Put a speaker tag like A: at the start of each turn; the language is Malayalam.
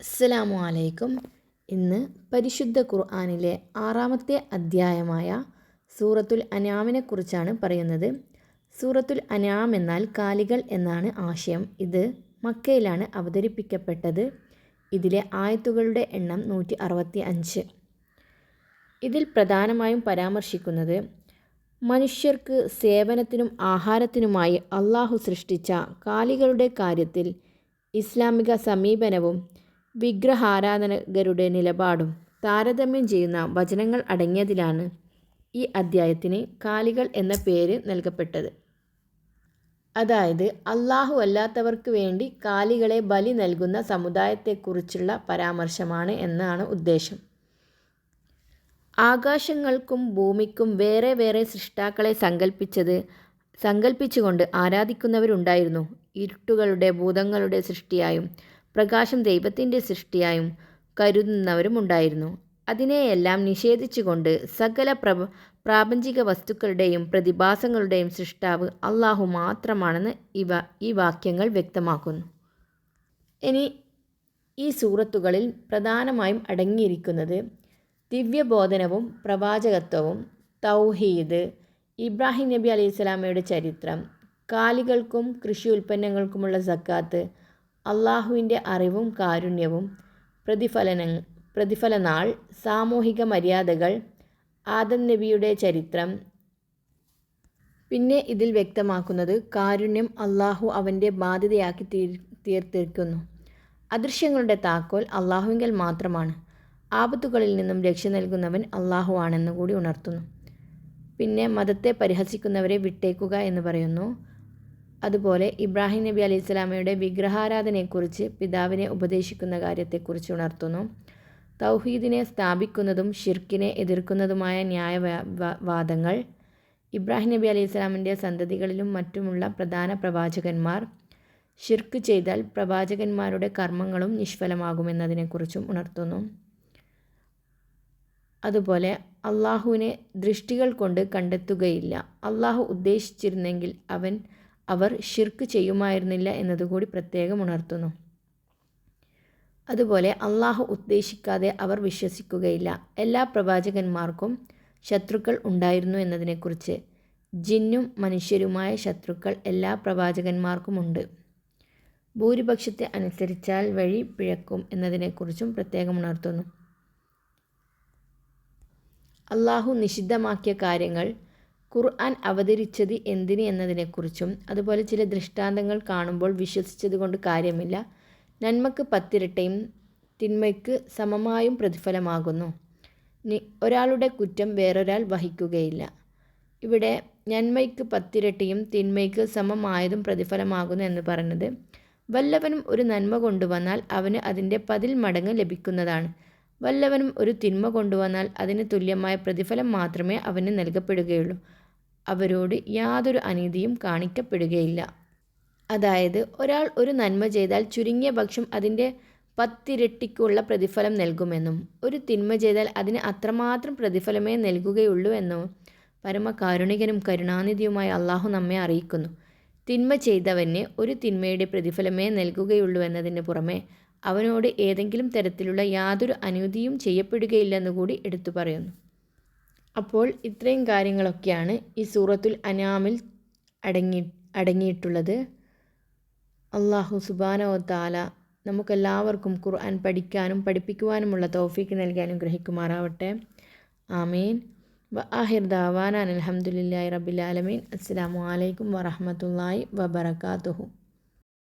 A: അസ്സലാമു അലൈക്കും. ഇന്ന് പരിശുദ്ധ ഖുർആാനിലെ ആറാമത്തെ അധ്യായമായ സൂറത്തുൽ അനാമിനെക്കുറിച്ചാണ് പറയുന്നത്. സൂറത്തുൽ അനാം എന്നാൽ കാലികൾ എന്നാണ് ആശയം. ഇത് മക്കയിലാണ് അവതരിപ്പിക്കപ്പെട്ടത്. ഇതിലെ ആയത്തുകളുടെ എണ്ണം നൂറ്റി അറുപത്തി അഞ്ച് ഇതിൽ പ്രധാനമായും പരാമർശിക്കുന്നത് മനുഷ്യർക്ക് സേവനത്തിനും ആഹാരത്തിനുമായി അള്ളാഹു സൃഷ്ടിച്ച കാലികളുടെ കാര്യത്തിൽ ഇസ്ലാമിക സമീപനവും വിഗ്രഹാരാധകരുടെ നിലപാടും താരതമ്യം ചെയ്യുന്ന വചനങ്ങൾ അടങ്ങിയതിലാണ് ഈ അദ്ധ്യായത്തിന് കാലികൾ എന്ന പേര് നൽകപ്പെട്ടത്. അതായത് അള്ളാഹു അല്ലാത്തവർക്ക് വേണ്ടി കാലികളെ ബലി നൽകുന്ന സമുദായത്തെക്കുറിച്ചുള്ള പരാമർശമാണ് എന്നാണ് ഉദ്ദേശം. ആകാശങ്ങൾക്കും ഭൂമിക്കും വേറെ വേറെ സൃഷ്ടാക്കളെ സങ്കല്പിച്ചത് സങ്കല്പിച്ചുകൊണ്ട് ആരാധിക്കുന്നവരുണ്ടായിരുന്നു. ഇരുട്ടുകളുടെ ഭൂതങ്ങളുടെ സൃഷ്ടിയായും പ്രകാശം ദൈവത്തിന്റെ സൃഷ്ടിയായും കരുതുന്നവരും ഉണ്ടായിരുന്നു അതിനെയെല്ലാം നിഷേധിച്ചുകൊണ്ട് സകല പ്രപ പ്രാപഞ്ചിക വസ്തുക്കളുടെയും പ്രതിഭാസങ്ങളുടെയും സൃഷ്ടാവ് അള്ളാഹു മാത്രമാണെന്ന് ഇവ ഈ വാക്യങ്ങൾ വ്യക്തമാക്കുന്നു. ഇനി ഈ സൂറത്തുകളിൽ പ്രധാനമായും അടങ്ങിയിരിക്കുന്നത് ദിവ്യബോധനവും പ്രവാചകത്വവും തൗഹീദ് ഇബ്രാഹിം നബി അലൈഹി സ്വലാമയുടെ ചരിത്രം കാലികൾക്കും കൃഷി ഉൽപ്പന്നങ്ങൾക്കുമുള്ള സക്കാത്ത് അള്ളാഹുവിന്റെ അറിവും കാരുണ്യവും പ്രതിഫലന പ്രതിഫലനാൾ സാമൂഹിക മര്യാദകൾ ആദം നബിയുടെ ചരിത്രം. പിന്നെ ഇതിൽ വ്യക്തമാക്കുന്നത് കാരുണ്യം അള്ളാഹു അവന്റെ ബാധ്യതയാക്കി തീർ തീർത്തിരിക്കുന്നു. അദൃശ്യങ്ങളുടെ താക്കോൽ അള്ളാഹുവിങ്കൽ മാത്രമാണ്. ആപത്തുകളിൽ നിന്നും രക്ഷ നൽകുന്നവൻ അള്ളാഹു ആണെന്ന് കൂടി ഉണർത്തുന്നു. പിന്നെ മതത്തെ പരിഹസിക്കുന്നവരെ വിട്ടേക്കുക എന്ന് പറയുന്നു. അതുപോലെ ഇബ്രാഹിം നബി അലൈഹി സ്വലാമയുടെ വിഗ്രഹാരാധനയെക്കുറിച്ച് പിതാവിനെ ഉപദേശിക്കുന്ന കാര്യത്തെക്കുറിച്ച് ഉണർത്തുന്നു. തൗഹീദിനെ സ്ഥാപിക്കുന്നതും ഷിർക്കിനെ എതിർക്കുന്നതുമായ ന്യായ വാദങ്ങൾ. ഇബ്രാഹിം നബി അലൈഹി സ്വലാമിന്റെ സന്തതികളിലും മറ്റുമുള്ള പ്രധാന പ്രവാചകന്മാർ. ഷിർക്ക് ചെയ്താൽ പ്രവാചകന്മാരുടെ കർമ്മങ്ങളും നിഷ്ഫലമാകുമെന്നതിനെക്കുറിച്ചും ഉണർത്തുന്നു. അതുപോലെ അള്ളാഹുവിനെ ദൃഷ്ടികൾ കൊണ്ട് കണ്ടെത്തുകയില്ല. അള്ളാഹു ഉദ്ദേശിച്ചിരുന്നെങ്കിൽ അവൻ അവർ ഷിർക്ക് ചെയ്യുമായിരുന്നില്ല എന്നതുകൂടി പ്രത്യേകം ഉണർത്തുന്നു. അതുപോലെ അള്ളാഹു ഉദ്ദേശിക്കാതെ അവർ വിശ്വസിക്കുകയില്ല. എല്ലാ പ്രവാചകന്മാർക്കും ശത്രുക്കൾ ഉണ്ടായിരുന്നു എന്നതിനെക്കുറിച്ച് ജിന്നും മനുഷ്യരുമായ ശത്രുക്കൾ എല്ലാ പ്രവാചകന്മാർക്കുമുണ്ട്. ഭൂരിപക്ഷത്തെ അനുസരിച്ചാൽ വഴി പിഴക്കും എന്നതിനെക്കുറിച്ചും പ്രത്യേകം ഉണർത്തുന്നു. അള്ളാഹു നിഷിദ്ധമാക്കിയ കാര്യങ്ങൾ ഖുർആൻ അവതരിച്ചത് എന്തിന് എന്നതിനെക്കുറിച്ചും അതുപോലെ ചില ദൃഷ്ടാന്തങ്ങൾ കാണുമ്പോൾ വിശ്വസിച്ചത് കൊണ്ട് കാര്യമില്ല. നന്മക്ക് പത്തിരട്ടയും തിന്മയ്ക്ക് സമമായും പ്രതിഫലമാകുന്നു. ഒരാളുടെ കുറ്റം വേറൊരാൾ വഹിക്കുകയില്ല. ഇവിടെ നന്മയ്ക്ക് പത്തിരട്ടിയും തിന്മയ്ക്ക് സമമായതും പ്രതിഫലമാകുന്നു എന്ന് പറഞ്ഞത് വല്ലവനും ഒരു നന്മ കൊണ്ടുവന്നാൽ അവന് അതിന്റെ പതിൽ മടങ്ങ് ലഭിക്കുന്നതാണ്. വല്ലവനും ഒരു തിന്മ കൊണ്ടുവന്നാൽ അതിന് തുല്യമായ പ്രതിഫലം മാത്രമേ അവന് നൽകപ്പെടുകയുള്ളൂ. അവരോട് യാതൊരു അനീതിയും കാണിക്കപ്പെടുകയില്ല. അതായത് ഒരാൾ ഒരു നന്മ ചെയ്താൽ ചുരുങ്ങിയ പക്ഷം അതിന്റെ പത്തിരട്ടിക്കുള്ള പ്രതിഫലം നൽകുമെന്നും ഒരു തിന്മ ചെയ്താൽ അതിന് അത്രമാത്രം പ്രതിഫലമേ നൽകുകയുള്ളൂ എന്നും പരമകാരുണികനും കരുണാനിധിയുമായ അള്ളാഹു നമ്മെ അറിയിക്കുന്നു. തിന്മ ചെയ്തവന് ഒരു തിന്മയുടെ പ്രതിഫലമേ നൽകുകയുള്ളൂ എന്നതിന് പുറമെ അവനോട് ഏതെങ്കിലും തരത്തിലുള്ള യാതൊരു അനുമതിയും ചെയ്യപ്പെടുകയില്ലെന്നുകൂടി എടുത്തു പറയുന്നു. അപ്പോൾ ഇത്രയും കാര്യങ്ങളൊക്കെയാണ് ഈ സൂറത്തുൽ അനാമിൽ അടങ്ങി അടങ്ങിയിട്ടുള്ളത്. അള്ളാഹു സുബാനോ താല നമുക്കെല്ലാവർക്കും ഖുർആൻ പഠിക്കാനും പഠിപ്പിക്കുവാനുമുള്ള തോഫീക്ക് നൽകി അനുഗ്രഹിക്കുമാറാവട്ടെ. ആമീൻ. വ ആഹിർ ദാവാൻ അലഹമുല്ലാ റബിലാലമീൻ അസ്സാം വലൈക്കും വറഹമത്തല്ലാഹി വബർക്കാത്തുഹു